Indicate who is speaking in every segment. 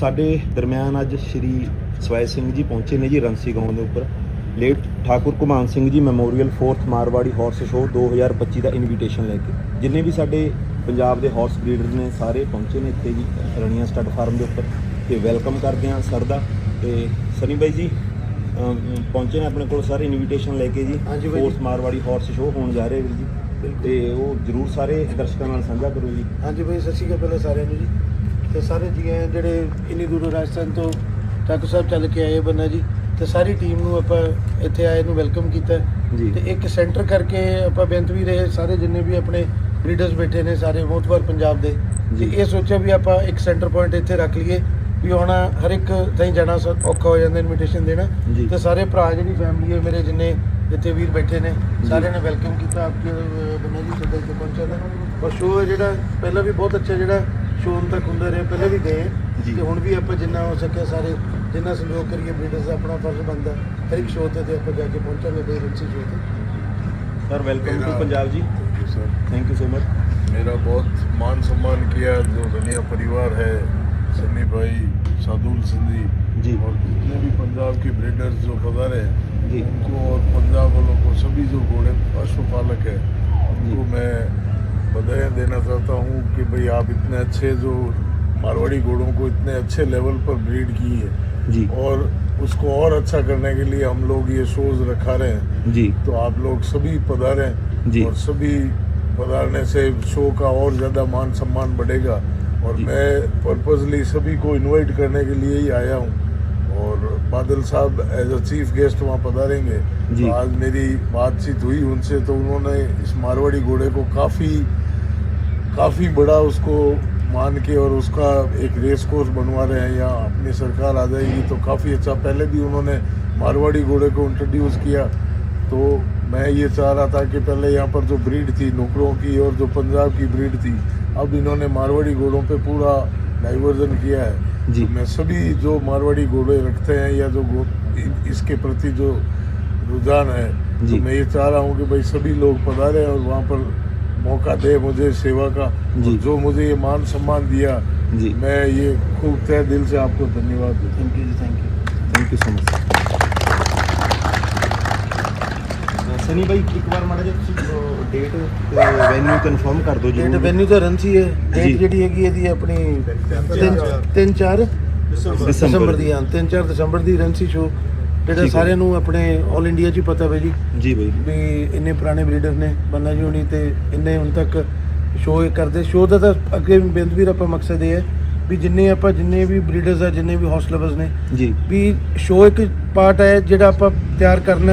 Speaker 1: ਸਾਡੇ ਦਰਮਿਆਨ ਅੱਜ ਸ਼੍ਰੀ ਸਵੈ ਸਿੰਘ ਜੀ ਪਹੁੰਚੇ ਨੇ ਜੀ ਰੰਸੀ ਗਾਉਂ ਦੇ ਉੱਪਰ। Late Thakur Kuman Singh ji memorial 4th Marwari horse show 2025 ਦਾ ਇਨਵੀਟੇਸ਼ਨ ਲੈ ਕੇ। ਜਿੰਨੇ ਵੀ ਸਾਡੇ ਪੰਜਾਬ ਦੇ ਹਾਰਸ ਬਰੀਡਰ ਨੇ ਸਾਰੇ ਪਹੁੰਚੇ ਨੇ ਇੱਥੇ ਜੀ ਰਣੀਆਂ ਸਟੱਡ ਫਾਰਮ ਦੇ ਉੱਪਰ। ਤੇ ਵੈਲਕਮ ਕਰਦੇ ਹਾਂ ਸਰ ਦਾ। ਤੇ ਸਨੀ ਬਾਈ ਜੀ ਪਹੁੰਚੇ ਨੇ ਆਪਣੇ ਕੋਲ ਸਾਰੇ ਇਨਵੀਟੇਸ਼ਨ ਲੈ ਕੇ ਜੀ।
Speaker 2: ਹਾਂਜੀ ਬਾਈ ਜੀ।
Speaker 1: 4th ਮਾਰਵਾੜੀ ਹਾਰਸ ਸ਼ੋਅ ਹੋਣ ਜਾ ਰਿਹਾ ਵੀਰ ਜੀ। ਤੇ ਉਹ ਜਰੂਰ ਸਾਰੇ ਦਰਸ਼ਕਾਂ ਨਾਲ ਸਾਂਝਾ ਕਰੋ ਜੀ।
Speaker 2: ਹਾਂਜੀ ਭਾਈ ਸਤਿ ਸ਼੍ਰੀ ਅਕਾਲ ਪਹਿਲਾਂ ਸਾਰਿਆਂ ਨੂੰ ਜੀ। ਤੇ ਸਾਰੇ ਜੀ ਆਇਆਂ ਜਿਹੜੇ ਇੰਨੀ ਦੂਰੋਂ ਰਾਜਸਥਾਨ ਤੋਂ ਟਾਕੂ ਸਾਹਿਬ ਚੱਲ ਕੇ ਆਏ ਬੰਨਾ ਜੀ ਤੇ ਸਾਰੀ ਟੀਮ ਨੂੰ ਆਪਾਂ ਇੱਥੇ ਆਏ ਨੂੰ ਵੈਲਕਮ ਕੀਤਾ
Speaker 1: ਜੀ।
Speaker 2: ਤੇ ਇੱਕ ਸੈਂਟਰ ਕਰਕੇ ਆਪਾਂ ਬੇਨਤੀ ਵੀ ਰਹੇ ਸਾਰੇ ਜਿੰਨੇ ਵੀ ਆਪਣੇ ਬਰੀਡਰਸ ਬੈਠੇ ਨੇ ਸਾਰੇ ਮੋਤਬਰ ਪੰਜਾਬ ਦੇ ਤੇ
Speaker 1: ਜੀ।
Speaker 2: ਇਹ ਸੋਚਿਆ ਵੀ ਆਪਾਂ ਇੱਕ ਸੈਂਟਰ ਪੁਆਇੰਟ ਇੱਥੇ ਰੱਖ ਲਈਏ ਵੀ ਹੁਣ ਹਰ ਇੱਕ ਥਾਈ ਜਾਣਾ ਔਖਾ ਹੋ ਜਾਂਦਾ ਇਨਵੀਟੇਸ਼ਨ ਦੇਣਾ। ਤੇ ਸਾਰੇ ਭਰਾ ਜਿਹੜੀ ਫੈਮਿਲੀ ਹੈ ਮੇਰੇ ਜਿੰਨੇ ਇੱਥੇ ਵੀਰ ਬੈਠੇ ਨੇ ਸਾਰਿਆਂ ਨੇ ਵੈਲਕਮ ਕੀਤਾ ਆਪਕੇ ਬੰਨਾ ਜੀ ਸੱਦੇ ਤੇ ਪਹੁੰਚਿਆ ਦਾ ਔਰ ਸ਼ੋਅ ਜਿਹੜਾ ਪਹਿਲਾਂ ਵੀ ਬਹੁਤ ਅੱਛਾ ਜਿਹੜਾ ਸ਼ੋਅ ਹੁਣ ਤੱਕ ਹੁੰਦਾ ਰਿਹਾ ਪਹਿਲਾਂ ਵੀ ਗਏ
Speaker 1: ਜੀ।
Speaker 2: ਤੇ ਹੁਣ ਵੀ ਆਪਾਂ ਜਿੰਨਾ ਹੋ ਸਕਿਆ ਸਾਰੇ ਜਿੰਨਾ ਸਹਿਯੋਗ ਕਰੀਏ ਬਰੀਡਰਸ ਦਾ ਆਪਣਾ ਫਰਜ਼ ਬਣਦਾ ਹਰ ਇੱਕ ਸ਼ੋਅ ਤੇ ਤੇ ਆਪਾਂ ਜਾ ਕੇ ਪਹੁੰਚਾਂਗੇ ਬਈ ਰਿੰਸੀ ਸ਼ੋਅ ਤੇ
Speaker 1: ਸਰ ਵੈਲਕਮ ਟੂ
Speaker 3: ਮੇਰਾ-
Speaker 1: Punjab ji
Speaker 3: Thank you, sir.
Speaker 1: Thank you so much
Speaker 3: मेरा बहुत मान सम्मान किया जो धनिया परिवार है सन्नी भाई सादुल सिंधी
Speaker 1: जी।
Speaker 3: और जितने भी पंजाब के ब्रीडर्स जो पधारे हैं
Speaker 1: जी।
Speaker 3: उनको और पंजाब वालों को सभी जो घोड़े पशुपालक है उनको मैं بدھائیں دینا چاہتا ہوں کہ بھئی آپ اتنے اچھے جو مارواڑی گھوڑوں کو اتنے اچھے لیول پر بریڈ کی ہے
Speaker 1: جی۔
Speaker 3: اور اس کو اور اچھا کرنے کے لیے ہم لوگ یہ شوز رکھا رہے
Speaker 1: ہیں۔
Speaker 3: جی۔ تو آپ لوگ سبھی
Speaker 1: پدھاریں
Speaker 3: جی۔ اور سبھی پدھارنے سے شو کا اور زیادہ مان سمان بڑھے
Speaker 1: گا۔
Speaker 3: اور جی۔ میں پرپزلی سبھی کو انوائٹ کرنے کے لیے ہی آیا ہوں۔ اور بادل صاحب ایز اے چیف گیسٹ
Speaker 1: وہاں
Speaker 3: پدھاریں گے۔ جی۔ آج میری بات چیت ہوئی ان سے تو انہوں نے اس مارواڑی گھوڑے کو کافی کافی بڑا اس کو مان کے اور اس کا ایک ریس کورس بنوا رہے ہیں یا اپنی سرکار آ جائے گی تو کافی اچھا۔ پہلے بھی انہوں نے مارواڑی گھوڑے کو انٹروڈیوس کیا۔ تو میں یہ چاہ رہا تھا کہ پہلے یہاں پر جو بریڈ تھی نوکروں کی اور جو پنجاب کی بریڈ تھی
Speaker 1: اب
Speaker 3: انہوں نے مارواڑی گھوڑوں پہ پورا ڈائیورژن کیا ہے۔ جی۔ میں سبھی جو مارواڑی گھوڑے رکھتے ہیں
Speaker 1: یا
Speaker 3: جو اس کے پرتی جو رجحان ہے جی۔ میں یہ چاہ رہا ہوں کہ بھائی سبھی لوگ پڑھا رہے ہیں اور وہاں پر मौका दे मुझे सेवा का
Speaker 1: जी।
Speaker 3: और जो मुझे ये मान सम्मान दिया
Speaker 1: जी।
Speaker 3: मैं ये खूब तय दिल से आपको धन्यवाद देता हूँ
Speaker 2: thank you ji thank you
Speaker 1: thank you so much Sunny ਬਾਈ ਇੱਕ ਵਾਰ ਮਾੜਾ ਜਿਹਾ ਤੁਸੀਂ ਡੇਟ ਤੇ ਵੈਨਿਊ ਕਨਫਰਮ ਕਰ ਦਿਓ ਜੀ
Speaker 2: ਡੇਟ ਵੈਨਿਊ ਤਾਂ ਰੰਸੀ ਹੈ
Speaker 1: ਜੀ।
Speaker 2: ਡੇਟ ਜਿਹੜੀ ਹੈਗੀ ਇਹਦੀ ਆਪਣੀ 3 4 ਦਸੰਬਰ ਦੀ ਹਾਂ 3 4 ਦਸੰਬਰ ਦੀ ਰੰਸੀ ਸ਼ੋ ਜਿਹੜਾ। ਸਾਰਿਆਂ ਨੂੰ ਆਪਣੇ 올 ਇੰਡੀਆ 'ਚ ਹੀ ਪਤਾ ਵੇ ਜੀ
Speaker 1: ਜੀ ਬਾਈ
Speaker 2: ਵੀ ਇੰਨੇ ਪੁਰਾਣੇ ਬਰੀਡਰ ਨੇ ਬੰਨਾ ਜੀ ਹੋਣੀ ਤੇ ਇੰਨੇ ਹੁਣ ਤੱਕ ਸ਼ੋਅ ਕਰਦੇ ਸ਼ੋਅ ਦਾ ਤਾਂ ਅੱਗੇ ਬੇਨਤੀ ਵੀਰ ਆਪਾਂ ਮਕਸਦ ਇਹ ਹੈ ਵੀ ਜਿੰਨੇ ਆਪਾਂ ਜਿੰਨੇ ਵੀ ਬਰੀਡਰਸ ਆ ਜਿੰਨੇ ਵੀ ਹਾਊਸ ਲਵਰਸ ਨੇ
Speaker 1: ਜੀ
Speaker 2: ਵੀ ਸ਼ੋਅ ਇੱਕ ਪਾਰਟ ਹੈ ਜਿਹੜਾ ਆਪਾਂ ਤਿਆਰ ਕਰਨਾ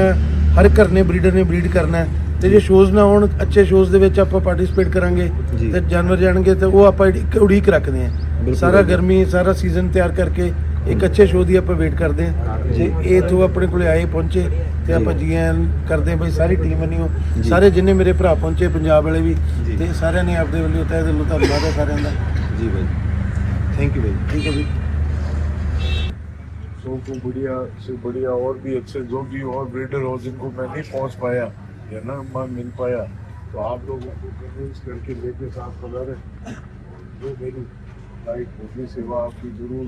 Speaker 2: ਹਰ ਘਰ ਨੇ ਬਰੀਡਰ ਨੇ ਬਰੀਡ ਕਰਨਾ ਤੇ ਜੇ ਸ਼ੋਜ਼ ਨਾ ਹੋਣ ਅੱਛੇ ਸ਼ੋਜ਼ ਦੇ ਵਿੱਚ ਆਪਾਂ ਪਾਰਟਿਸਿਪੇਟ ਕਰਾਂਗੇ। ਤੇ ਜਾਨਵਰ ਜਾਣਗੇ ਤੇ ਉਹ ਆਪਾਂ ਇੱਕ ਉਡੀਕ ਰੱਖਦੇ ਹਾਂ ਸਾਰਾ। ਗਰਮੀ ਸਾਰਾ ਸੀਜ਼ਨ ਤਿਆਰ ਕਰਕੇ ਇੱਕ ਅੱਛੇ ਸ਼ੋਅ ਦੀ ਆਪਾਂ ਵੇਟ ਕਰਦੇ ਹਾਂ ਤੇ ਇਹ ਤੋਂ ਆਪਣੇ ਕੋਲੇ ਆਏ ਪਹੁੰਚੇ ਤੇ ਆਪਾਂ
Speaker 1: ਜੀ।
Speaker 2: ਜੀ ਆਇਆਂ ਕਰਦੇ ਹਾਂ ਬਈ ਸਾਰੀ ਟੀਮ ਵੱਲੋਂ
Speaker 1: ਜੀ।
Speaker 2: ਸਾਰੇ ਜਿੰਨੇ ਮੇਰੇ ਭਰਾ ਪਹੁੰਚੇ ਪੰਜਾਬ ਵਾਲੇ ਵੀ
Speaker 1: ਜੀ।
Speaker 2: ਤੇ ਸਾਰਿਆਂ ਨੇ ਆਪਦੇ ਵੱਲੋਂ ਤਹਿ ਦਿਲੋਂ ਧੰਨਵਾਦ ਹੈ ਸਾਰਿਆਂ ਦਾ
Speaker 1: ਜੀ ਬਾਈ ਥੈਂਕ ਯੂ ਬਾਈ
Speaker 2: ਠੀਕ ਹੈ ਜੀ
Speaker 3: शो को बढ़िया से बढ़िया और भी अच्छे जो भी और ब्रीडर हो जिनको मैं नहीं पहुंच पाया या ना मैं मिल पाया तो आप लोगों को कन्विंस करके लेके साथ पधारे जो मेरी لائٹ ہونے سیوا آپ کی ضرور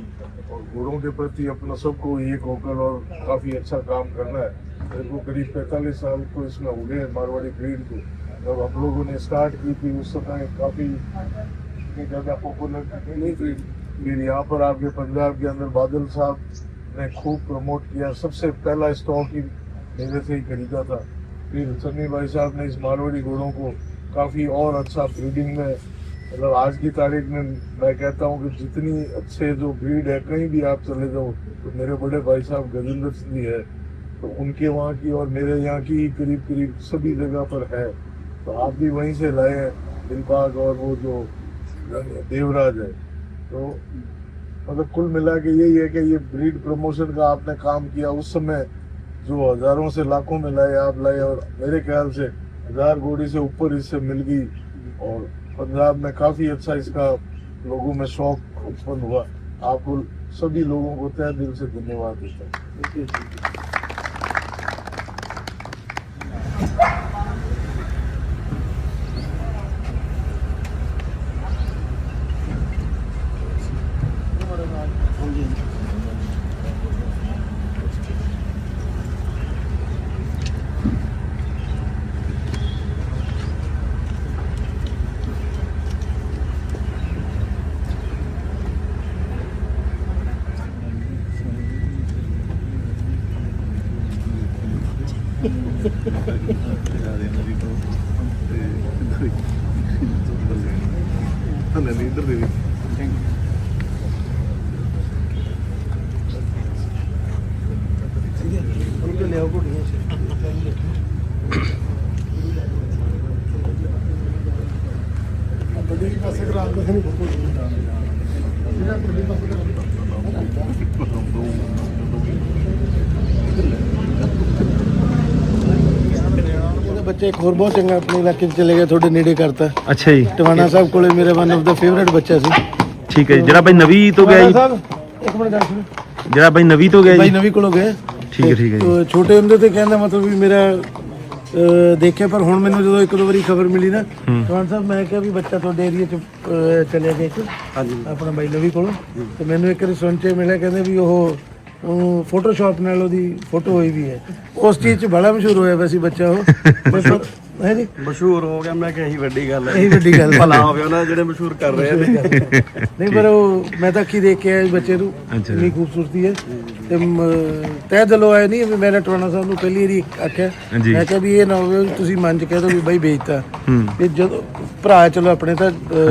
Speaker 3: اور گھوڑوں کے پرتی اپنا سب کو ایک ہو کر اور کافی اچھا کام کرنا ہے۔ میرے کو قریب پینتالیس سال کو اس میں ہو گئے مارواڑی بریڈ کو۔ جب ہم لوگوں نے اسٹارٹ کی تھی، اس سمے کافی زیادہ پاپولر نہیں تھی لیکن یہاں پر آپ کے پنجاب کے اندر بادل صاحب نے خوب پروموٹ کیا۔ سب سے پہلا اسٹاک ہی میرے سے ہی خریدا تھا۔ پھر سنی بھائی صاحب نے اس مارواڑی گھوڑوں کو کافی اور اچھا بریڈنگ میں مطلب آج کی تاریخ میں میں کہتا ہوں کہ جتنی اچھے جو بھیڑ ہے، کہیں بھی آپ چلے جاؤ، تو میرے بڑے بھائی صاحب گجندر سندھی ہے، تو ان کے وہاں کی اور میرے یہاں کی قریب قریب سبھی جگہ پر ہے۔ تو آپ بھی وہیں سے لائے ہیں دلباغ اور وہ جو دیوراج ہے۔ تو مطلب کل ملا کے یہی ہے کہ یہ بریڈ پروموشن کا آپ نے کام کیا، اس سمے جو ہزاروں سے لاکھوں میں لائے، آپ لائے اور میرے خیال سے ہزار گوڑی سے اوپر اس سے مل گئی اور पंजाब में काफी अच्छा इसका लोगों में शौक उत्पन्न हुआ आपको सभी लोगों को तय दिल से धन्यवाद देता हूँ
Speaker 2: ਬੱਚੇ ਇੱਕ ਹੋਰ ਬਹੁਤ ਚੰਗਾ ਆਪਣੇ ਇਲਾਕੇ 'ਚ ਚਲੇ ਗਿਆ ਤੁਹਾਡੇ ਨੇੜੇ ਕਰਤਾ।
Speaker 1: ਅੱਛਾ ਜੀ।
Speaker 2: ਟਵਾਣਾ ਸਾਹਿਬ ਕੋਲੇ ਮੇਰੇ ਵਨ ਆਫ ਦਾ ਫੇਵਰੇਟ ਬੱਚਾ ਸੀ।
Speaker 1: ਠੀਕ ਹੈ ਜੀ ਜਿਹੜਾ ਬਾਈ ਨਵੀ ਤੋਂ ਗਿਆ
Speaker 2: ਟਵਾਣਾ
Speaker 1: ਜੀ
Speaker 2: ਸਾਹਿਬ ਇੱਕ ਮਿੰਟ ਗੱਲ ਸੁਣੋ।
Speaker 1: ਜਿਹੜਾ ਬਾਈ ਨਵੀ ਤੋਂ ਗਿਆ
Speaker 2: ਬਾਈ
Speaker 1: ਜੀ
Speaker 2: ਨਵੀਂ ਕੋਲੋਂ ਗਏ
Speaker 1: ਠੀਕ ਹੈ ਠੀਕ ਹੈ ਜੀ।
Speaker 2: ਤੇ ਛੋਟੇ ਹੁੰਦੇ ਤੇ ਕਹਿੰਦਾ ਮਤਲਬ ਵੀ ਮੇਰਾ ਅਹ, ਦੇਖਿਆ ਪਰ ਹੁਣ ਮੈਨੂੰ ਜਦੋਂ ਇੱਕ ਦੋ ਵਾਰੀ ਖਬਰ ਮਿਲੀ ਨਾ ਟਵਾਣ ਸਾਹਿਬ ਮੈਂ ਕਿਹਾ ਵੀ ਬੱਚਾ ਤੁਹਾਡੇ ਏਰੀਆ 'ਚ ਅਹ, ਚਲਿਆ ਗਿਆ ਇੱਕ। ਹਾਂਜੀ। ਆਪਣਾ ਬਾਈ ਨਵੀ ਕੋਲੋਂ। ਤੇ ਮੈਨੂੰ ਇੱਕ ਵਾਰੀ ਸੁਣ ਕੇ ਮਿਲਿਆ ਕਹਿੰਦੇ ਵੀ ਉਹ ਉਹ ਫੋਟੋਸ਼ਾਪ ਨਾਲ ਉਹਦੀ ਫੋਟੋ ਹੋਈ ਵੀ ਹੈ। ਉਸ ਚੀਜ਼ 'ਚ ਬੜਾ ਮਸ਼ਹੂਰ ਹੋਇਆ ਵੈਸੀ ਬੱਚਾ ਉਹ। ਮਤਲਬ ਹੈ ਜੀ?
Speaker 4: ਮਸ਼ਹੂਰ ਹੋ ਗਿਆ ਮੈਂ ਕਿਹਾ ਇਹੀ ਵੱਡੀ ਗੱਲ ਹੈ।
Speaker 2: ਇਹੀ ਵੱਡੀ ਗੱਲ।
Speaker 4: ਭਲਾ ਹੋਵੇ ਉਹਨਾਂ ਜਿਹੜੇ ਮਸ਼ਹੂਰ ਕਰ ਰਹੇ ਨੇ।
Speaker 2: ਨਹੀਂ ਪਰ ਉਹ ਮੈਂ ਤਾਂ ਅੱਖੀ ਦੇਖ ਕੇ ਆਇਆ ਇਸ ਬੱਚੇ ਨੂੰ। ਇੰਨੀ ਖੂਬਸੂਰਤੀ ਹੈ। ਤੇ ਤਹਿ ਦਿਲੋਂ ਆਇਆ ਨਹੀਂ ਮੈਂ ਟਵਾਣਾ ਸਾਹਿਬ ਨੂੰ ਪਹਿਲੀ ਵਾਰੀ ਆਖਿਆ। ਮੈਂ ਕਿਹਾ ਵੀ ਇਹ ਨਾ ਹੋਵੇ ਤੁਸੀਂ ਮਨ ਚ ਕਹਿ ਦੋ ਵੀ ਬਾਈ ਵੇਚਤਾ ਤੇ ਜਦੋਂ ਭਰਾ ਚਲੋ ਆਪਣੇ ਤਾਂ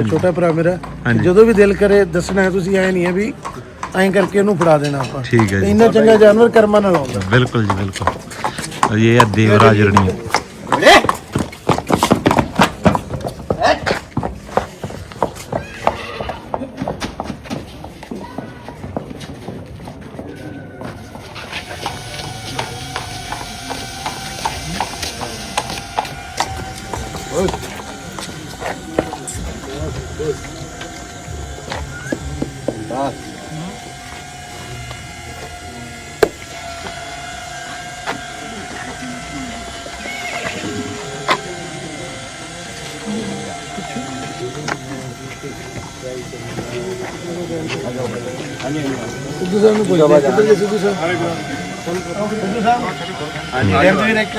Speaker 2: ਛੋਟਾ ਭਰਾ ਮੇਰਾ। ਜਦੋਂ ਵੀ ਦਿਲ ਕਰੇ ਦੱਸਣਾ ਹੈ ਤੁਸੀਂ ਐ ਨਹੀਂ ਹੈ ਵੀ ਐਂ ਕਰਕੇ ਉਹਨੂੰ ਫੜਾ ਦੇਣਾ ਆਪਾਂ।
Speaker 1: ਠੀਕ ਹੈ ਜੀ।
Speaker 2: ਇੰਨਾ ਚੰਗਾ ਜਾਨਵਰ ਕਰਮਾਂ ਨਾਲ ਆਉਂਦਾ।
Speaker 1: ਬਿਲਕੁਲ ਜੀ ਬਿਲਕੁਲ। ਇਹ ਹੈ ਦੇਵਰਾਜ ਰਣੀ।
Speaker 2: ਸਿੱਧੂ ਸਾਹਿਬ ਨੂੰ ਪੁੱਛਦੇ ਕਿੱਧਰ ਗਏ ਸਿੱਧੂ ਸਾਹਿਬ ਸਿੱਧੂ ਸਾਹਿਬ? ਹਾਂਜੀ। ਕਹਿੰਦੇ ਇੱਕ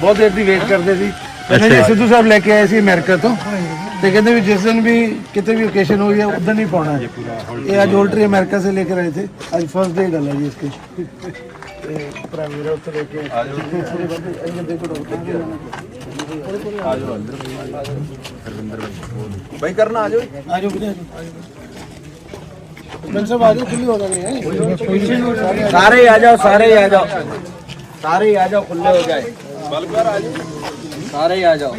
Speaker 2: ਬਹੁਤ ਦੇਰ ਦੀ ਵੇਟ ਕਰਦੇ ਸੀ। ਕਹਿੰਦੇ ਸਿੱਧੂ ਸਾਹਿਬ ਲੈ ਕੇ ਆਏ ਸੀ ਅਮਰੀਕਾ ਤੋਂ। ਤੇ ਕਹਿੰਦੇ ਵੀ ਜਿਸ ਦਿਨ ਵੀ ਕਿਤੇ ਵੀ ਓਕੇਸ਼ਨ ਹੋਈ ਹੈ ਉਦੋਂ ਨਹੀਂ ਪਾਉਣਾ ਹੈ। ਇਹ ਅੱਜ ਹੋਲਟਰੀ ਅਮਰੀਕਾ ਸੇ ਲੈ ਕੇ ਆਏ ਥੇ। ਅੱਜ ਫਰਸਟ ਡੇ ਗੱਲ ਹੈ ਜੀ ਇਸਕੀ ਭਰਾ ਮੇਰਾ ਉੱਥੇ ਲੈ ਕੇ ਆ ਜਾਓ ਇਹ ਦੇਖੋ ਡਾਕਟਰ
Speaker 4: ਆ ਜਾਓ ਅੰਦਰ ਰਵਿੰਦਰ ਭਾਈ ਕਰਨਾ ਆ ਜਾਓ।
Speaker 2: ਆ ਜਾਓ ਵੀਰੇ ਆ ਜਾਓ। ਆ ਜਾਓ ਖੁੱਲੀ ਹੋ ਜਾਣੀ ਹੈ।
Speaker 4: ਸਾਰੇ ਆ ਜਾਓ ਸਾਰੇ ਆ ਜਾਓ। ਸਾਰੇ ਆ ਜਾਓ ਖੁੱਲੇ ਹੋ ਜਾਏ। ਬਲਕਾਰ ਆ ਜਾਓ ਸਾਰੇ ਆ ਜਾਓ।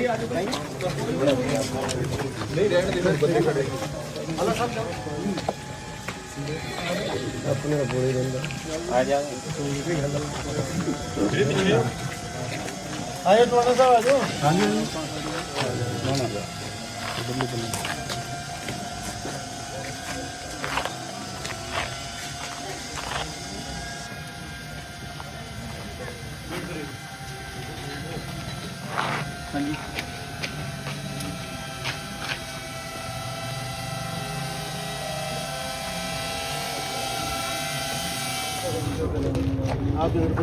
Speaker 2: ਆ ਜਾਓ ਤੁਹਾਡਾ ਸਾਹਿਬ ਆ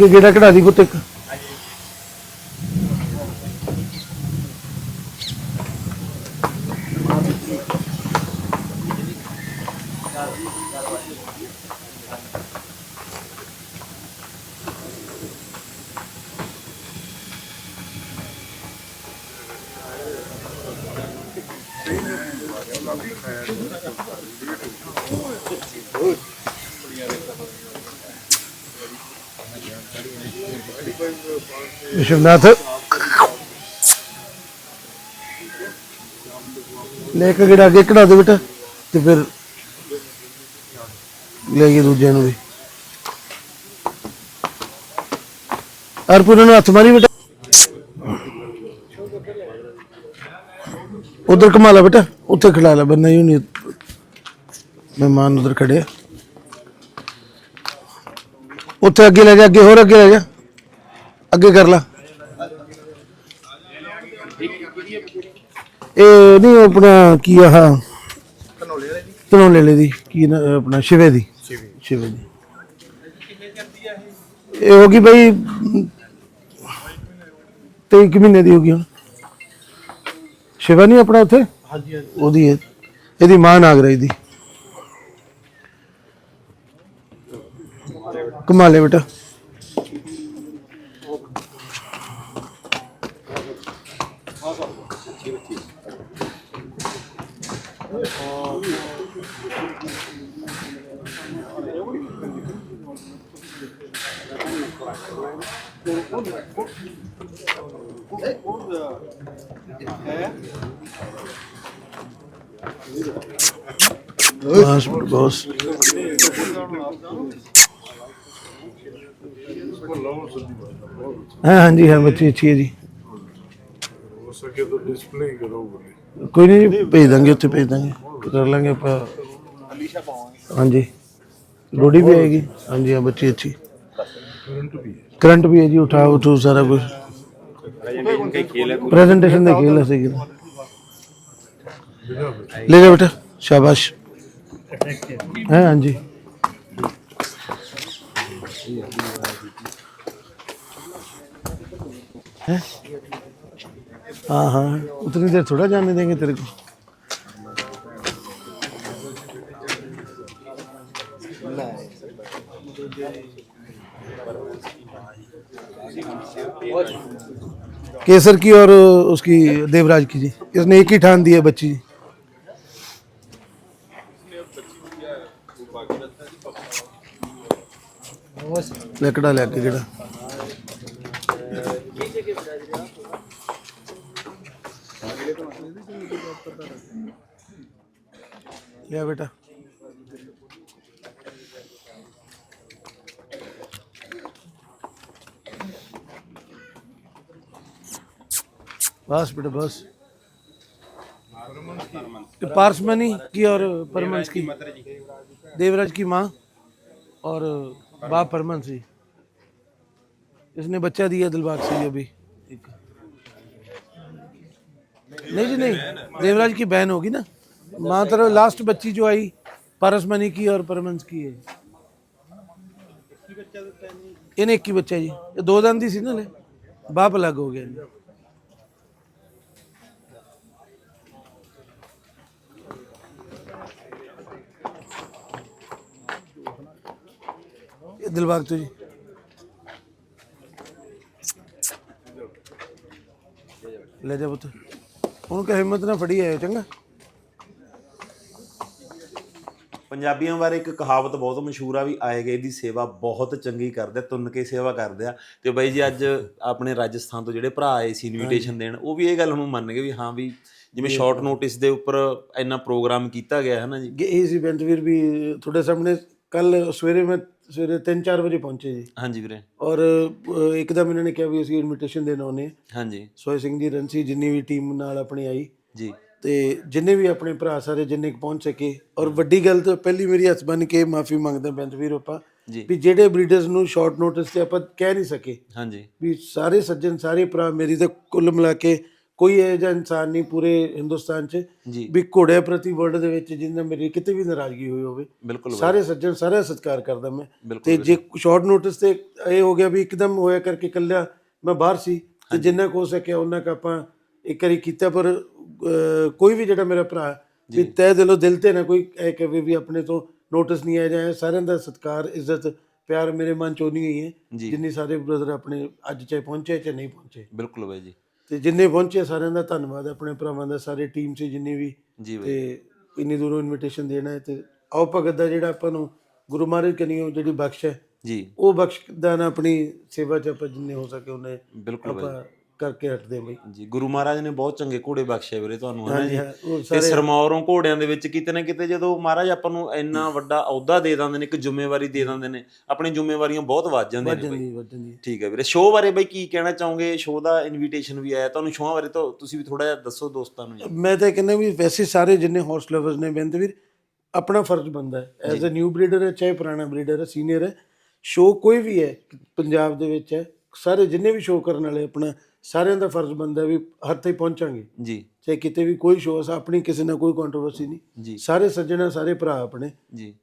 Speaker 2: ਅੱਗੇ ਗੇੜਾ ਕਢਾ ਦੀ ਪੁੱਤ ਇੱਕ। ਵਿਸ਼ਵਨਾਥ ਲੈ ਕੇ ਗੇੜਾ ਅੱਗੇ ਕਢਾ ਦੇ ਬੇਟਾ? ਤੇ ਫਿਰ ਲੈ ਕੇ ਦੂਜੇ ਨੂੰ ਵੀ। ਅਰਪੁਰ ਨੂੰ ਹੱਥ ਮਾਰੀ ਬੇਟਾ। ਉਧਰ ਕਮਾ ਲਾ ਬੇਟਾ, ਉੱਥੇ ਖੜਾ ਲੈ ਬੰਨਾ ਹੀ ਨਹੀਂ ਮਹਿਮਾਨ ਉਧਰ ਖੜੇ ਉੱਥੇ ਅੱਗੇ ਲੈ ਜਾ ਅੱਗੇ ਹੋਰ ਅੱਗੇ ਲੈ ਜਾ ਅੱਗੇ ਕਰ ਲਾ। ਇਹ ਨਹੀਂ ਆਪਣਾ ਕੀ ਆਹ ਧਨੋਲੇ ਦੀ? ਕੀ ਨਾ ਆਪਣਾ ਸ਼ਿਵੇ ਦੀ। ਸ਼ਿਵੇ। ਦੀ। ਇਹ ਹੋ ਗਈ ਬਈ ਤੇ ਇੱਕ ਮਹੀਨੇ ਦੀ ਹੋ ਗਈ ਹੁਣ। ਸ਼ਿਵਾ ਨਹੀਂ ਆਪਣਾ ਉੱਥੇ? ਹਾਂਜੀ। ਉਹਦੀ ਹੈ। ਇਹਦੀ ਮਾਂ ਨਾਗਰਾਜ ਦੀ। ਕਮਾਲੇ ਬੇਟਾ। ਹਾਂਜੀ ਹਾਂ ਬੱਚੀ ਅੱਛੀ
Speaker 3: ਹੈ ਜੀ। ਹੋ ਸਕੇ ਤਾਂ ਡਿਸਪਲੇ ਕਰੋਗੇ
Speaker 2: ਕੋਈ ਨਹੀਂ ਭੇਜ ਦਾਂਗੇ ਉੱਥੇ ਭੇਜ ਦਾਂਗੇ। ਕਰ ਲਾਂਗੇ ਆਪਾਂ। ਅਲੀਸ਼ਾ ਪਾਵਾਂਗੇ ਹਾਂਜੀ। ਲੋੜੀ ਵੀ ਆਏਗੀ। ਹਾਂਜੀ ਹਾਂ ਬੱਚੀ ਅੱਛੀ।
Speaker 3: ਕਰੰਟ ਵੀ ਹੈ।
Speaker 2: ਕਰੰਟ ਵੀ ਹੈ ਜੀ ਉਠਾ ਉਠੂ ਸਾਰਾ ਕੁਝ ਪ੍ਰੈਜੈਂਟੇਸ਼ਨ ਦਾ ਖੇਲ ਸੀ ਲੈ ਜਾ ਬੇਟਾ ਸ਼ਾਬਾਸ਼। ਹਾਂ ਹਾਂਜੀ। ہاں ہاں۔ اتنی دیر تھوڑا جانے دیں گے تیرے کو۔ کیسر کی اور اس کی دیوراج کی جی۔ اس نے ایک ہی ٹھان دی ہے بچی جی۔ لکڑا لے کے جڑا۔ لیا بیٹا۔ بس بیٹا، بس۔ پارسمنی کی اور پرمنس کی۔ دیوراج کی ماں اور باپ پرمن جی۔ اس نے بچہ دیا دلباغ سے ابھی۔ نہیں جی نہیں۔ دیوراج کی بہن ہوگی نا؟ ماں ماتر لاسٹ بچی جو آئی پارس منی کی اور پرمنس کی ہے۔ ان ایک کی بچہ جی۔ یہ دو دن دی سی نا باپ الگ ہو گیا جی۔ دل باغ تو جی۔ لے جا پتر ان کا ہمت نہ پڑی ہے، چنگا۔
Speaker 1: ਪੰਜਾਬੀਆਂ ਬਾਰੇ ਇੱਕ ਕਹਾਵਤ ਬਹੁਤ ਮਸ਼ਹੂਰ ਆ ਵੀ ਆਏ ਗਏ ਦੀ ਸੇਵਾ ਬਹੁਤ ਚੰਗੀ ਕਰਦੇ ਆ, ਤੁੰਨ ਕੇ ਸੇਵਾ ਕਰਦੇ ਆ। ਤੇ ਬਾਈ ਜੀ ਅੱਜ ਆਪਣੇ ਰਾਜਸਥਾਨ ਤੋਂ ਜਿਹੜੇ ਭਰਾ ਆਏ ਸੀ ਇਨਵੀਟੇਸ਼ਨ ਦੇਣ ਉਹ ਵੀ ਇਹ ਗੱਲ ਨੂੰ ਮੰਨ ਗਏ ਵੀ ਹਾਂ ਵੀ ਜਿਵੇਂ ਸ਼ਾਰਟ ਨੋਟਿਸ ਦੇ ਉੱਪਰ ਇੰਨਾ ਪ੍ਰੋਗਰਾਮ ਕੀਤਾ ਗਿਆ ਹੈ ਨਾ ਜੀ?
Speaker 2: ਇਹ ਸੀ ਬੈਂਤਵੀਰ ਵੀ ਤੁਹਾਡੇ ਸਾਹਮਣੇ ਕੱਲ ਸਵੇਰੇ ਮੈਂ ਸਵੇਰੇ 3-4 ਵਜੇ ਪਹੁੰਚੇ ਜੀ।
Speaker 1: ਹਾਂਜੀ ਵੀਰੇ।
Speaker 2: ਔਰ ਇੱਕਦਮ ਇਹਨਾਂ ਨੇ ਕਿਹਾ ਵੀ ਅਸੀਂ ਇਨਵੀਟੇਸ਼ਨ ਦੇਣ ਹਾਂ।
Speaker 1: ਹਾਂਜੀ।
Speaker 2: ਸੋਏ ਸਿੰਘ ਜੀ ਰੰਸੀ ਜਿੰਨੀ ਵੀ ਟੀਮ ਨਾਲ ਆਪਣੀ ਆਈ।
Speaker 1: ਜੀ।
Speaker 2: ਤੇ ਜਿੰਨੇ ਵੀ ਆਪਣੇ ਭਰਾ ਸਾਰੇ ਜਿੰਨੇ ਪਹੁੰਚ ਸਕੇ। ਔਰ ਵੱਡੀ ਗੱਲ ਤਾਂ ਪਹਿਲੀ ਮੇਰੀ ਹੱਥ ਬਨ ਕੇ ਮਾਫੀ ਮੰਗਦਾ ਬੈਂਤਵੀਰ ਆਪਾਂ
Speaker 1: ਜੀ।
Speaker 2: ਵੀ ਜਿਹੜੇ ਬਰੀਡਰਸ ਨੂੰ ਸ਼ਾਰਟ ਨੋਟਿਸ ਤੇ ਆਪਾਂ ਕਹਿ ਨਹੀਂ ਸਕੇ।
Speaker 1: ਹਾਂਜੀ।
Speaker 2: ਵੀ ਸਾਰੇ ਸੱਜਣ ਸਾਰੇ ਭਰਾ ਮੇਰੀ ਤਾਂ ਕੁੱਲ ਮਿਲਾ ਕੇ ਕੋਈ ਇਹੋ ਜਿਹਾ ਇਨਸਾਨ ਨਹੀਂ ਪੂਰੇ ਹਿੰਦੁਸਤਾਨ 'ਚ ਵੀ ਘੋੜਿਆਂ ਪ੍ਰਤੀ ਵਰਲਡ ਦੇ ਵਿੱਚ ਜਿੰਨਾ ਮੇਰੀ ਕਿਤੇ ਵੀ ਨਾਰਾਜ਼ਗੀ ਹੋਈ ਹੋਵੇ। ਸਾਰੇ ਸੱਜਣ ਸਾਰਾ ਸਤਿਕਾਰ ਕਰਦਾ ਮੈਂ। ਤੇ ਜੇ ਸ਼ਾਰਟ ਨੋਟਿਸ ਤੇ ਇਹ ਹੋ ਗਿਆ ਵੀ ਇੱਕਦਮ ਹੋਇਆ ਕਰਕੇ ਕੱਲਿਆ ਮੈਂ ਬਾਹਰ ਸੀ। ਤੇ ਜਿੰਨਾ ਕੁ ਸਕਿਆ ਉਹਨਾਂ ਕ ਆਪਾਂ ਇੱਕ ਵਾਰੀ ਕੀਤਾ ਪਰ ਕੋਈ ਵੀ ਜਿਹੜਾ ਮੇਰਾ ਭਰਾ ਵੀ ਤਹਿ ਦਿਲੋਂ ਦਿਲ ਤੇ ਨਾ ਕੋਈ ਇਹ ਕਹੇ ਵੀ ਆਪਣੇ ਤੋਂ ਨੋਟਿਸ ਨਹੀਂ ਆਇਆ ਜਾਏ ਸਾਰਿਆਂ ਦਾ ਸਤਿਕਾਰ ਇੱਜ਼ਤ ਪਿਆਰ ਮੇਰੇ ਮਨ ਚੋਂ ਨਹੀਂ ਹੋਈ ਹੈ
Speaker 1: ਜੀ।
Speaker 2: ਜਿੰਨੀ ਸਾਰੇ ਬ੍ਰਦਰ ਆਪਣੇ ਅੱਜ ਚਾਹੇ ਪਹੁੰਚੇ ਚਾਹੇ ਨਹੀਂ ਪਹੁੰਚੇ।
Speaker 1: ਬਿਲਕੁਲ ਬਾਈ ਜੀ।
Speaker 2: ਤੇ ਜਿੰਨੇ ਪਹੁੰਚੇ ਸਾਰਿਆਂ ਦਾ ਧੰਨਵਾਦ ਆਪਣੇ ਭਰਾਵਾਂ ਦਾ ਸਾਰੇ ਟੀਮ ਸੀ ਜਿੰਨੀ ਵੀ
Speaker 1: ਜੀ
Speaker 2: ਤੇ ਇੰਨੀ ਦੂਰੋਂ ਇਨਵੀਟੇਸ਼ਨ ਦੇਣਾ ਹੈ ਤੇ ਆਓ ਭਗਤ ਦਾ ਜਿਹੜਾ ਆਪਾਂ ਨੂੰ ਗੁਰੂ ਮਹਾਰਾਜ ਕਨੀਓ ਜਿਹੜੀ ਬਖਸ਼ ਹੈ
Speaker 1: ਜੀ।
Speaker 2: ਉਹ ਬਖਸ਼ ਦਾ ਨਾ ਆਪਣੀ ਸੇਵਾ ਚ ਆਪਾਂ ਜਿੰਨੇ ਹੋ ਸਕੇ ਉਹਨੇ
Speaker 1: ਬਿਲਕੁਲ ਬਾਈ
Speaker 2: ਕਰਕੇ ਹਟਦੇ ਬਈ।
Speaker 1: ਜੀ ਗੁਰੂ ਮਹਾਰਾਜ ਨੇ ਬਹੁਤ ਚੰਗੇ ਘੋੜੇ ਬਖਸ਼ੇ ਵੀਰੇ ਤੁਹਾਨੂੰ ਹੈ ਨਾ
Speaker 2: ਹਾਂਜੀ
Speaker 1: ਜੀ?
Speaker 2: ਹਾਂ, ਉਹ
Speaker 1: ਤੇ
Speaker 2: ਸਾਰੇ
Speaker 1: ਸਰਮੌਰੋਂ ਘੋੜਿਆਂ ਦੇ ਵਿੱਚ ਕਿਤੇ ਨਾ ਕਿਤੇ ਜਦੋਂ ਮਹਾਰਾਜ ਆਪਾਂ ਨੂੰ ਇੰਨਾ ਵੱਡਾ ਅਹੁਦਾ ਦੇ ਦਿੰਦੇ ਨੇ ਇੱਕ ਜ਼ਿੰਮੇਵਾਰੀ ਦੇ ਦਿੰਦੇ ਨੇ ਆਪਣੀ ਜ਼ਿੰਮੇਵਾਰੀਆਂ ਬਹੁਤ ਵੱਧ ਜਾਂਦੀਆਂ ਨੇ
Speaker 2: ਵੱਜਣ
Speaker 1: ਬਈ।
Speaker 2: ਦੀ ਵੱਜਣ ਦੀ
Speaker 1: ਠੀਕ ਹੈ ਵੀਰੇ ਸ਼ੋਅ ਬਾਰੇ ਬਈ ਕੀ ਕਹਿਣਾ ਚਾਹੋਗੇ? ਸ਼ੋਅ ਦਾ ਇਨਵੀਟੇਸ਼ਨ ਵੀ ਆਇਆ ਤੁਹਾਨੂੰ ਸ਼ੋਅ ਬਾਰੇ ਤਾਂ ਤੁਸੀਂ ਵੀ ਥੋੜਾ ਜਿਹਾ ਦੱਸੋ ਦੋਸਤਾਂ ਨੂੰ ਜੀ।
Speaker 2: ਮੈਂ ਤਾਂ ਕਹਿੰਦਾ ਵੀ ਵੈਸੇ ਸਾਰੇ ਜਿੰਨੇ ਹਾਰਸ ਲਵਰਸ ਨੇ ਬੇਨਤੀ ਵੀਰ ਆਪਣਾ ਫਰਜ਼ ਬੰਦਾ ਹੈ। ਐਜ਼ ਅ ਨਿਊ ਬਰੀਡਰ ਹੈ ਚਾਹੇ ਪੁਰਾਣਾ ਬਰੀਡਰ ਹੈ ਸੀਨੀਅਰ ਹੈ ਸ਼ੋਅ ਕੋਈ ਵੀ ਹੈ ਪੰਜਾਬ ਦੇ ਵਿੱਚ ਹੈ ਸਾਰੇ ਜਿੰਨੇ ਵੀ ਸ਼ੋਅ ਕਰਨ ਵਾਲੇ ਆਪਣਾ ਸਾਰਿਆਂ ਦਾ ਫਰਜ਼ ਬੰਦਾ ਵੀ ਹਰ ਤਾਈਂ ਪਹੁੰਚਾਂਗੇ।
Speaker 1: ਜੀ।
Speaker 2: ਚਾਹੇ ਕਿਤੇ ਵੀ ਕੋਈ ਸ਼ੋਅ ਆਪਣੀ ਕਿਸੇ ਨਾਲ ਕੋਈ ਕੰਟਰੋਵਰਸੀ ਨਹੀਂ। ਸਾਰੇ ਸੱਜਣਾ ਸਾਰੇ ਭਰਾ ਆਪਣੇ।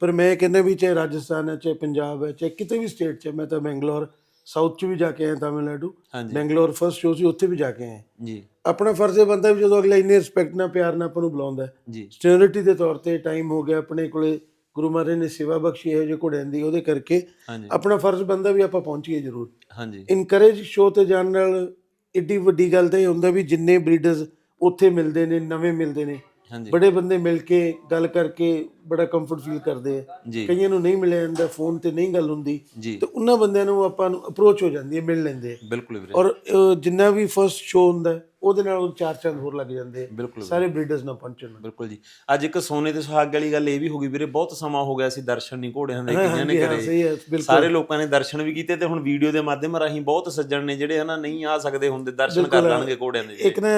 Speaker 2: ਪਰ ਮੈਂ ਕਹਿੰਦਾ ਵੀ ਚਾਹੇ ਰਾਜਸਥਾਨ ਹੈ ਚਾਹੇ ਪੰਜਾਬ ਹੈ ਚਾਹੇ ਕਿਤੇ ਵੀ ਸਟੇਟ 'ਚ ਮੈਂ ਤਾਂ ਬੈਂਗਲੌਰ ਸਾਊਥ 'ਚ ਵੀ ਜਾ ਕੇ ਆਇਆ ਤਾਮਿਲਨਾਡੂ। ਬੈਂਗਲੌਰ ਫਸਟ ਸ਼ੋਅ ਸੀ ਉੱਥੇ ਵੀ ਜਾ ਕੇ ਆਏ
Speaker 1: ਜੀ।
Speaker 2: ਆਪਣਾ ਫਰਜ਼ ਇਹ ਬੰਦਾ ਵੀ ਜਦੋਂ ਅਗਲਾ ਇੰਨੇ ਰਿਸਪੈਕਟ ਨਾਲ ਪਿਆਰ ਨਾਲ ਆਪਾਂ ਨੂੰ ਬੁਲਾਉਂਦਾ ਹੈ।
Speaker 1: ਜੀ।
Speaker 2: ਸਟੇਨਰਿਟੀ ਦੇ ਤੌਰ ਤੇ ਟਾਈਮ ਹੋ ਗਿਆ ਆਪਣੇ ਕੋਲੇ ਗੁਰੂ ਮਹਾਰਾਜ ਨੇ ਸੇਵਾ ਬਖਸ਼ੀ ਹੈ ਜੇ ਘੋੜਿਆਂ ਦੀ ਉਹਦੇ ਕਰਕੇ ਆਪਣਾ ਫਰਜ਼ ਬੰਦਾ ਵੀ ਆਪਾਂ ਪਹੁੰਚੀਏ ਜ਼ਰੂਰ।
Speaker 1: ਹਾਂਜੀ।
Speaker 2: ਇਨਕਰੇਜ ਸ਼ੋਅ ਤੇ ਜਾਣ ਨਾਲ ਏਡੀ ਵੱਡੀ ਗੱਲ ਤਾਂ ਇਹ ਹੁੰਦਾ ਵੀ ਜਿੰਨੇ ਬਰੀਡਰਸ ਉੱਥੇ ਮਿਲਦੇ ਨੇ ਨਵੇਂ ਮਿਲਦੇ ਨੇ
Speaker 1: ਹਾਂਜੀ।
Speaker 2: ਬੜੇ ਬੰਦੇ ਮਿਲ ਕੇ ਗੱਲ ਕਰਕੇ ਬੜਾ ਕੰਫਰਟ ਫੀਲ ਕਰਦੇ ਆ।
Speaker 1: ਜੀ।
Speaker 2: ਕਈਆਂ ਨੂੰ ਨਹੀਂ ਮਿਲਿਆ ਜਾਂਦਾ ਫੋਨ ਤੇ ਨਹੀਂ ਗੱਲ ਹੁੰਦੀ
Speaker 1: ਜੀ।
Speaker 2: ਤੇ ਉਹਨਾਂ ਬੰਦਿਆਂ ਨੂੰ ਆਪਾਂ ਨੂੰ ਅਪਰੋਚ ਹੋ ਜਾਂਦੀ ਹੈ ਮਿਲ ਲੈਂਦੇ ਆ।
Speaker 1: ਬਿਲਕੁਲ ਵੀਰੇ।
Speaker 2: ਔਰ ਅਹ, ਜਿੰਨਾ ਵੀ ਫਰਸਟ ਸ਼ੋਅ ਹੁੰਦਾ ਹੈ, ਉਹਦੇ ਨਾਲ ਉਹ ਚਾਰ ਚੰਦ ਹੋਰ ਲੱਗ ਜਾਂਦੇ।
Speaker 1: ਬਿਲਕੁਲ
Speaker 2: ਸਾਰੇ ਬਰੀਡਰਸ ਨਾਲ ਪਹੁੰਚਣ ਨੂੰ।
Speaker 1: ਬਿਲਕੁਲ ਜੀ। ਅੱਜ ਇੱਕ ਸੋਨੇ ਤੇ ਸੁਹਾਗ ਵਾਲੀ ਗੱਲ ਇਹ ਵੀ ਹੋ ਗਈ ਵੀਰੇ ਬਹੁਤ ਸਮਾਂ ਹੋ ਗਿਆ ਸੀ ਦਰਸ਼ਨ ਨਹੀਂ ਘੋੜਿਆਂ ਦੇ ਕਈਆਂ ਨੇ ਕਰੇ ਸਾਰੇ ਲੋਕਾਂ ਨੇ ਦਰਸ਼ਨ ਵੀ ਕੀਤੇ ਤੇ ਹੁਣ ਵੀਡੀਓ ਦੇ ਮਾਧਿਅਮ ਰਾਹੀਂ ਬਹੁਤ ਸੱਜਣ ਨੇ ਜਿਹੜੇ ਹਨਾ ਨਹੀਂ ਆ ਸਕਦੇ ਹੁੰਦੇ ਦਰਸ਼ਨ ਕਰ ਲੈਣਗੇ ਘੋੜਿਆਂ ਦੇ।
Speaker 2: ਇੱਕ ਨਾ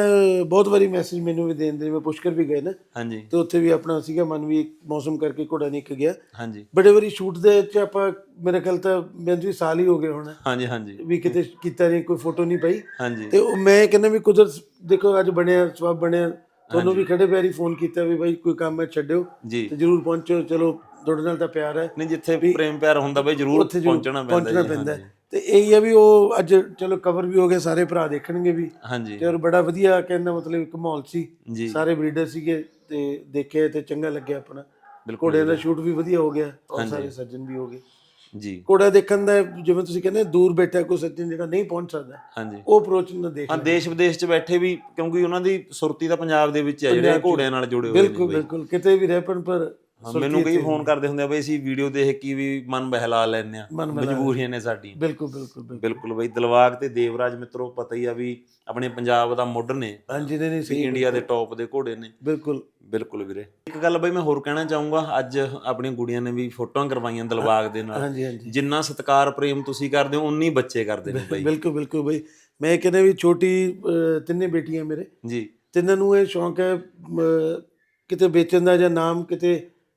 Speaker 2: ਬਹੁਤ ਵਾਰੀ ਮੈਸੇਜ ਮੈਨੂੰ ਵੀ ਦੇਣ ਦੇ ਮੈਂ ਪੁਸ਼ਕਰ ਵੀ ਗਏ ਨਾ
Speaker 1: ਹਾਂਜੀ।
Speaker 2: ਤੇ ਉੱਥੇ ਵੀ ਆਪਣਾ ਸੀਗਾ ਮਨ ਵੀ ਮੌਸਮ ਕਰਕੇ ਘੋੜਾ ਨਿਕ ਗਿਆ।
Speaker 1: ਹਾਂਜੀ।
Speaker 2: ਬੜੇ ਵਾਰੀ ਸ਼ੂਟ ਦੇ ਵਿੱਚ ਆਪਾਂ ਮੇਰੇ ਖਿਆਲ ਤਾਂ ਮੈਨੂੰ ਵੀ ਸਾਲ ਹੀ ਹੋ ਗਏ ਹੋਣਾ।
Speaker 1: ਹਾਂਜੀ ਹਾਂਜੀ।
Speaker 2: ਵੀ ਕਿਤੇ ਕੀਤਾ ਨਹੀਂ ਕੋਈ ਫੋਟੋ ਨਹੀਂ ਪਈ।
Speaker 1: ਹਾਂਜੀ।
Speaker 2: ਤੇ ਉਹ ਮੈਂ ਕਹਿੰਦਾ ਵੀ ਕੁਦਰਤ ਦੇਖੋ ਅੱਜ ਬਣਿਆ ਸਵਾਬ ਬਣਿਆ। ਤੁਹਾਨੂੰ ਵੀ ਖੜੇ ਪੈਰੀ ਫੋਨ ਕੀਤਾ ਵੀ ਬਾਈ ਕੋਈ ਕੰਮ ਹੈ ਛੱਡਿਓ। ਤੇ ਜਰੂਰ ਪਹੁੰਚੋ ਚਲੋ ਤੁਹਾਡੇ ਨਾਲ ਤਾਂ ਪਿਆਰ ਹੈ।
Speaker 1: ਨਹੀਂ ਜਿੱਥੇ ਪ੍ਰੇਮ ਪਿਆਰ ਹੁੰਦਾ ਬਈ ਜ਼ਰੂਰ ਪਹੁੰਚਣਾ ਪੈਂਦਾ
Speaker 2: ਪਹੁੰਚਣਾ ਪੈਂਦਾ। ਤੇ ਇਹੀ ਹੈ ਵੀ ਉਹ ਅੱਜ ਚਲੋ ਕਵਰ ਵੀ ਹੋ ਗਿਆ ਸਾਰੇ ਭਰਾ ਦੇਖਣਗੇ ਵੀ।
Speaker 1: ਹਾਂਜੀ।
Speaker 2: ਤੇ ਔਰ ਬੜਾ ਵਧੀਆ ਕਹਿੰਦਾ ਮਤਲਬ ਇੱਕ ਮਾਹੌਲ ਸੀ। ਸਾਰੇ ਬਰੀਡਰ ਸੀਗੇ ਤੇ ਦੇਖੇ ਤੇ ਚੰਗਾ ਲੱਗਿਆ ਆਪਣਾ।
Speaker 1: ਬਿਲਕੁਲ
Speaker 2: ਘੋੜਿਆਂ ਦਾ ਸ਼ੂਟ ਵੀ ਵਧੀਆ ਹੋ ਗਿਆ ਔਰ ਸਾਰੇ ਸੱਜਣ ਵੀ ਹੋ ਗਏ।
Speaker 1: ਜੀ।
Speaker 2: ਘੋੜਾ ਦੇਖਣ ਦਾ ਜਿਵੇਂ ਤੁਸੀਂ ਕਹਿੰਦੇ ਦੂਰ ਬੈਠਾ ਕੋਈ ਸੱਜਣ ਜਿਹੜਾ ਨਹੀਂ ਪਹੁੰਚ ਸਕਦਾ।
Speaker 1: ਹਾਂਜੀ।
Speaker 2: ਉਹ ਅਪਰੋਚ ਨਾਲ ਦੇਖ
Speaker 1: ਹਾਂ ਦੇਸ਼ ਵਿਦੇਸ਼ 'ਚ ਬੈਠੇ ਵੀ ਕਿਉਂਕਿ ਉਹਨਾਂ ਦੀ ਸੁਰਤੀ ਤਾਂ ਪੰਜਾਬ ਦੇ ਵਿੱਚ ਹੈ ਜਿਹੜੇ ਘੋੜਿਆਂ ਨਾਲ ਜੁੜੇ ਹੋਏ ਨੇ
Speaker 2: ਬਿਲਕੁਲ ਬਿਲਕੁਲ। ਕਿਤੇ ਵੀ ਰਹਿ ਪਣ ਪਰ
Speaker 1: ਮੈਨੂੰ ਕਈ ਫੋਨ ਕਰਦੇ ਹੁੰਦੇ ਆ ਬਈ ਅਸੀਂ ਵੀਡੀਓ ਦੇਖ ਕੇ ਵੀ ਮਨ ਬਹਿਲਾ ਲੈਂਦੇ ਆ ਮਜਬੂਰੀਆਂ ਨੇ ਸਾਡੀ
Speaker 2: ਬਿਲਕੁਲ ਬਿਲਕੁਲ ਬਿਲਕੁਲ।
Speaker 1: ਬਈ ਦਿਲਵਾਗ ਤੇ ਦੇਵਰਾਜ ਮਿੱਤਰੋ ਪਤਾ ਹੀ ਆ ਵੀ ਆਪਣੇ ਪੰਜਾਬ ਦਾ ਮੁੱਢ ਨੇ
Speaker 2: ਹਾਂਜੀ ਨਹੀਂ ਨਹੀਂ ਸਹੀ
Speaker 1: ਇੰਡੀਆ ਦੇ ਟੌਪ ਦੇ ਘੋੜੇ ਨੇ।
Speaker 2: ਬਿਲਕੁਲ।
Speaker 1: ਬਿਲਕੁਲ ਵੀਰੇ। ਇੱਕ ਗੱਲ ਬਈ ਮੈਂ ਹੋਰ ਕਹਿਣਾ ਚਾਹੂੰਗਾ ਅੱਜ ਆਪਣੀਆਂ ਗੁੜੀਆਂ ਨੇ ਵੀ ਫੋਟੋਆਂ ਕਰਵਾਈਆਂ ਦਿਲਬਾਗ ਦੇ ਨਾਲ।
Speaker 2: ਹਾਂਜੀ ਹਾਂਜੀ।
Speaker 1: ਜਿੰਨਾ ਸਤਿਕਾਰ ਪ੍ਰੇਮ ਤੁਸੀਂ ਕਰਦੇ ਹੋ ਉਨੀ ਬੱਚੇ ਕਰਦੇ ਨੇ ਬਈ।
Speaker 2: ਬਿਲਕੁਲ ਬਿਲਕੁਲ ਬਈ। ਮੈਂ ਕਹਿੰਦਾ ਵੀ ਛੋਟੀ ਤਿੰਨੇ ਬੇਟੀਆਂ ਮੇਰੇ।
Speaker 1: ਜੀ।
Speaker 2: ਤਿੰਨਾਂ ਨੂੰ ਇਹ ਸ਼ੌਂਕ ਹੈ ਕਿਤੇ ਵੇਚਣ ਦਾ ਜਾਂ ਨਾਮ ਕਿਤੇ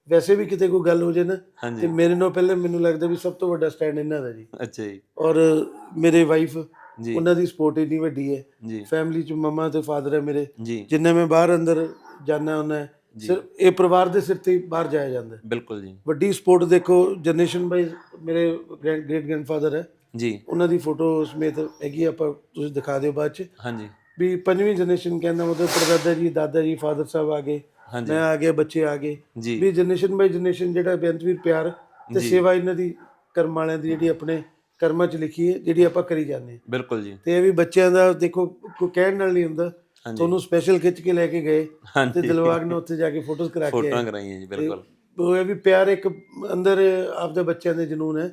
Speaker 2: ਵੈਸੇ ਵੀ ਕਿਤੇ ਕੋਈ ਗੱਲ ਹੋ ਜੇ ਨਾ ਤੇ ਮੇਰੇ ਨਾਲ ਪਹਿਲਾਂ ਮੈਨੂੰ ਲੱਗਦਾ ਵੀ ਸਭ ਤੋਂ ਵੱਡਾ ਸਟੈਂਡ ਇਹਨਾਂ ਦਾ ਜੀ।
Speaker 1: ਅੱਛਾ ਜੀ।
Speaker 2: ਔਰ ਮੇਰੇ ਵਾਈਫ
Speaker 1: ਜੀ।
Speaker 2: ਉਹਨਾਂ ਦੀ ਸਪੋਰਟ ਇੰਨੀ ਵੱਡੀ ਹੈ।
Speaker 1: ਜੀ।
Speaker 2: ਫੈਮਿਲੀ ਚ ਮਮਾ ਤੇ ਫਾਦਰ ਹੈ ਮੇਰੇ। ਜਿੰਨਾ ਮੈਂ ਬਾਹਰ ਅੰਦਰ ਜਾਣਾ ਹੁੰਦਾ ਸਿਰ ਇਹ ਪਰਿਵਾਰ ਦੇ ਸਿਰ ਤੇ ਬਾਹਰ ਜਾਇਆ ਜਾਂਦਾ।
Speaker 1: ਬਿਲਕੁਲ ਜੀ।
Speaker 2: ਵੱਡੀ ਸਪੋਰਟ ਦੇਖੋ ਜਨਰੇਸ਼ਨ ਬਾਈ ਮੇਰੇ ਗ੍ਰੈਂਡ ਗ੍ਰੈਂਡਫਾਦਰ ਹੈ।
Speaker 1: ਜੀ।
Speaker 2: ਉਹਨਾਂ ਦੀ ਫੋਟੋ ਸਮੇਤ ਹੈਗੀ ਆਪਾਂ ਤੁਸੀਂ ਦਿਖਾ ਦਿਓ ਬਾਅਦ ਚ।
Speaker 1: ਹਾਂਜੀ।
Speaker 2: ਵੀ ਪੰਜਵੀਂ ਜਨਰੇਸ਼ਨ ਕਹਿੰਦਾ ਮਤਲਬ ਪਰਦਾਦਾ ਜੀ ਦਾਦਾ ਜੀ ਫਾਦਰ ਸਾਹਿਬ ਆ ਗਏ। ਮੈਂ ਆ ਗਿਆ ਬੱਚੇ ਆ ਗਏ।
Speaker 1: ਜੀ।
Speaker 2: ਵੀ ਜਨਰੇਸ਼ਨ ਬਾਈ ਜਨਰੇਸ਼ਨ ਜਿਹੜਾ ਬੇਅੰਤਵੀਰ ਪਿਆਰ ਤੇ ਸੇਵਾ ਇਹਨਾਂ ਦੀ ਕਰਮ ਵਾਲਿਆਂ ਦੀ ਜਿਹੜੀ ਆਪਣੇ ਕਰਮਾਂ ਚ ਲਿਖੀ ਹੈ ਜਿਹੜੀ ਆਪਾਂ ਕਰੀ ਜਾਂਦੇ ਹਾਂ।
Speaker 1: ਬਿਲਕੁਲ ਜੀ।
Speaker 2: ਤੇ ਇਹ ਵੀ ਬੱਚਿਆਂ ਦਾ ਦੇਖੋ ਕੋਈ ਕਹਿਣ ਨਾਲ ਨਹੀਂ ਹੁੰਦਾ। ਤੁਹਾਨੂੰ ਸਪੈਸ਼ਲ ਖਿੱਚ ਕੇ ਲੈ ਕੇ ਗਏ ਤੇ ਦਿਲਵਾਗ ਨੇ ਉੱਥੇ ਜਾ ਕੇ ਫੋਟੋਜ਼ ਕਰਾ ਕੇ
Speaker 1: ਫੋਟੋਆਂ। ਕਰਾਈਆਂ ਜੀ ਬਿਲਕੁਲ।
Speaker 2: ਉਹ ਵੀ ਪਿਆਰ ਇੱਕ ਅੰਦਰ ਆਪਦੇ ਬੱਚਿਆਂ ਦੇ ਜਨੂਨ ਹੈ।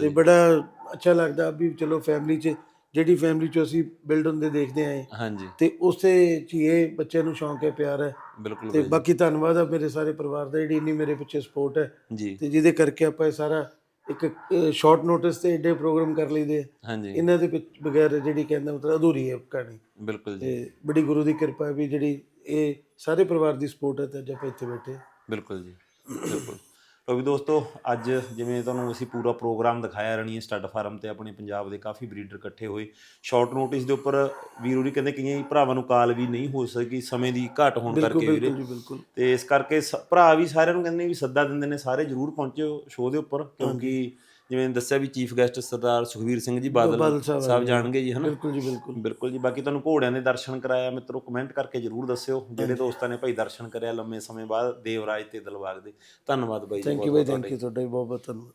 Speaker 2: ਤੇ ਬੜਾ ਅੱਛਾ ਲੱਗਦਾ ਵੀ ਚਲੋ ਫੈਮਿਲੀ 'ਚ ਜਿਹੜੀ ਫੈਮਿਲੀ 'ਚ ਅਸੀਂ ਬਿਲਡ ਹੁੰਦੇ ਦੇਖਦੇ ਆਏ।
Speaker 1: ਹਾਂਜੀ।
Speaker 2: ਤੇ ਉਸੇ 'ਚ ਹੀ ਇਹ ਬੱਚਿਆਂ ਨੂੰ ਸ਼ੌਂਕ ਹੈ ਪਿਆਰ ਹੈ।
Speaker 1: ਬਿਲਕੁਲ
Speaker 2: ਤੇ ਬਾਕੀ ਧੰਨਵਾਦ ਆ ਮੇਰੇ ਸਾਰੇ ਪਰਿਵਾਰ ਦਾ ਜਿਹੜੀ ਇੰਨੀ ਮੇਰੇ ਪਿੱਛੇ ਸਪੋਰਟ ਹੈ।
Speaker 1: ਜੀ।
Speaker 2: ਤੇ ਜਿਹਦੇ ਕਰਕੇ ਆਪਾਂ ਇਹ ਸਾਰਾ ਇੱਕ ਸ਼ਾਰਟ ਨੋਟਿਸ ਤੇ ਏਡੇ ਪ੍ਰੋਗਰਾਮ ਕਰ ਲਈਦੇ।
Speaker 1: ਹਾਂਜੀ।
Speaker 2: ਇਹਨਾਂ ਦੇ ਵਿੱਚ ਬਗੈਰ ਜਿਹੜੀ ਕਹਿੰਦਾ ਮਤਲਬ ਅਧੂਰੀ ਹੈ ਕਹਾਣੀ।
Speaker 1: ਬਿਲਕੁਲ ਜੀ।
Speaker 2: ਤੇ ਬੜੀ ਗੁਰੂ ਦੀ ਕਿਰਪਾ ਹੈ ਵੀ ਜਿਹੜੀ ਇਹ ਸਾਰੇ ਪਰਿਵਾਰ ਦੀ ਸਪੋਰਟ ਹੈ ਤੇ ਅੱਜ ਆਪਾਂ ਇੱਥੇ ਬੈਠੇ।
Speaker 1: ਬਿਲਕੁਲ ਜੀ। ਬਿਲਕੁਲ। ਲੋ ਵੀ ਦੋਸਤੋ ਅੱਜ ਜਿਵੇਂ ਤੁਹਾਨੂੰ ਅਸੀਂ ਪੂਰਾ ਪ੍ਰੋਗਰਾਮ ਦਿਖਾਇਆ ਰਣੀ ਸਟੱਡ ਫਾਰਮ ਤੇ ਆਪਣੇ ਪੰਜਾਬ ਦੇ ਕਾਫੀ ਬਰੀਡਰ ਇਕੱਠੇ ਹੋਏ। ਸ਼ਾਰਟ ਨੋਟਿਸ ਦੇ ਉੱਪਰ ਵੀਰੂਰੀ ਕਹਿੰਦੇ ਕਈਆਂ ਭਰਾਵਾਂ ਨੂੰ ਕਾਲ ਵੀ ਨਹੀਂ ਹੋ ਸਕੀ ਸਮੇਂ ਦੀ ਘਾਟ ਹੋਣ ਕਰਕੇ ਵੀਰੇ। ਤੇ ਇਸ ਕਰਕੇ ਭਰਾ ਵੀ ਸਾਰਿਆਂ ਨੂੰ ਕਹਿੰਦੇ ਵੀ ਸੱਦਾ ਦਿੰਦੇ ਨੇ ਸਾਰੇ ਜਰੂਰ ਪਹੁੰਚਿਓ ਸ਼ੋਅ ਦੇ ਉੱਪਰ ਕਿਉਂਕਿ ਜਿਵੇਂ ਦੱਸਿਆ ਵੀ ਚੀਫ ਗੈਸਟ ਸਰਦਾਰ ਸੁਖਵੀਰ ਸਿੰਘ ਜੀ ਬਾਦਲ
Speaker 2: ਸਾਹਿਬ
Speaker 1: ਜਾਣਗੇ ਜੀ ਹਨਾ?
Speaker 2: ਬਿਲਕੁਲ ਜੀ ਬਿਲਕੁਲ।
Speaker 1: ਬਿਲਕੁਲ ਜੀ। ਬਾਕੀ ਤੁਹਾਨੂੰ ਘੋੜਿਆਂ ਦੇ ਦਰਸ਼ਨ ਕਰਾਇਆ ਮਿੱਤਰੋ ਕਮੈਂਟ ਕਰਕੇ ਜਰੂਰ ਦੱਸਿਓ। ਜਿਹੜੇ ਦੋਸਤਾਂ ਨੇ ਭਾਈ ਦਰਸ਼ਨ ਕਰਿਆ ਲੰਮੇ ਸਮੇਂ ਬਾਅਦ ਦੇਵਰਾਜ ਤੇ ਦਿਲਬਾਗ ਦੇ। ਧੰਨਵਾਦ ਬਾਈ ਜੀ
Speaker 2: ਥੈਂਕ ਯੂ ਬਾਈ ਥੈਂਕ ਯੂ ਤੁਹਾਡਾ ਬਹੁਤ ਬਹੁਤ ਧੰਨਵਾਦ।